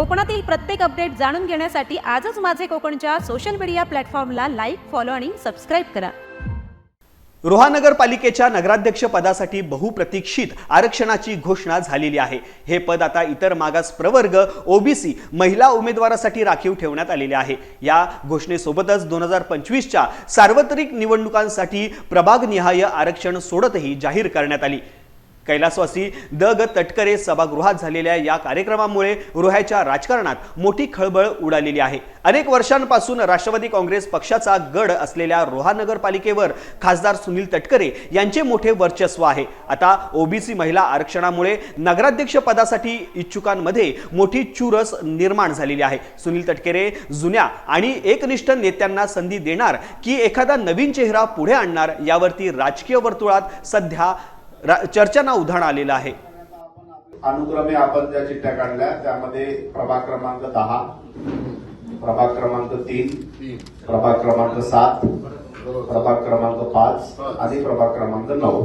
कोकणातील प्रत्येक अपडेट जाणून घेण्यासाठी आजच माझे कोकणच्या सोशल मीडिया प्लॅटफॉर्मला लाईक फॉलो आणि सबस्क्राईब करा. रोहा नगरपालिकेच्या नगराध्यक्ष पदासाठी बहुप्रतीक्षित आरक्षणाची घोषणा झालेली आहे. हे पद आता इतर मागास प्रवर्ग ओबीसी महिला उमेदवारासाठी राखीव ठेवण्यात आलेले आहे. या घोषणेसोबतच दोन हजार पंचवीसच्या सार्वत्रिक निवडणुकांसाठी प्रभागनिहाय आरक्षण सोडतही जाहीर करण्यात आली. कैलासवासी द ग तटकरे सभागृहात झालेल्या या कार्यक्रमामुळे रोह्याच्या राजकारणात मोठी खळबळ उडालेली आहे. अनेक वर्षांपासून राष्ट्रवादी काँग्रेस पक्षाचा गड असलेल्या रोहा नगरपालिकेवर खासदार सुनील तटकरे यांचे मोठे वर्चस्व आहे. आता ओबीसी महिला आरक्षणामुळे नगराध्यक्ष पदासाठी इच्छुकांमध्ये मोठी चुरस निर्माण झालेली आहे. सुनील तटकरे जुन्या आणि एकनिष्ठ नेत्यांना संधी देणार की एखादा नवीन चेहरा पुढे आणणार यावरती राजकीय वर्तुळात सध्या चर्चांना उधाण आलेलं आहे. अनुक्रमे आपण ज्या चिठ्ठ्या काढल्या त्यामध्ये प्रभाग क्रमांक दहा प्रभाग क्रमांक तीन प्रभाग क्रमांक सात प्रभाग क्रमांक पाच आणि प्रभाग क्रमांक नऊ.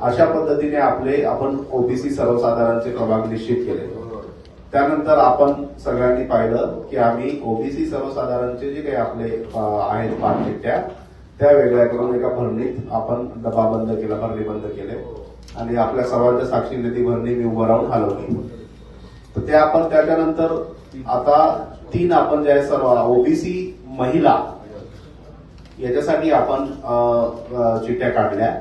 अशा पद्धतीने आपले आपण ओबीसी सर्वसाधारणचे प्रभाग निश्चित केले. त्यानंतर आपण सगळ्यांनी पाहिलं की आम्ही ओबीसी सर्वसाधारणचे जे काही आपले आहेत पाच चिठ्ठ्या त्या वेगळ्या करून एका भरणीत आपण डबा बंद केला भरणी बंद केले आणि आपल्या सर्वांच्या साक्षीने ती भरणी मी उभं राहून हलवली तर ते आपण त्याच्यानंतर आता तीन आपण जे सर्व ओबीसी महिला याच्यासाठी आपण चिठ्ठ्या काढल्या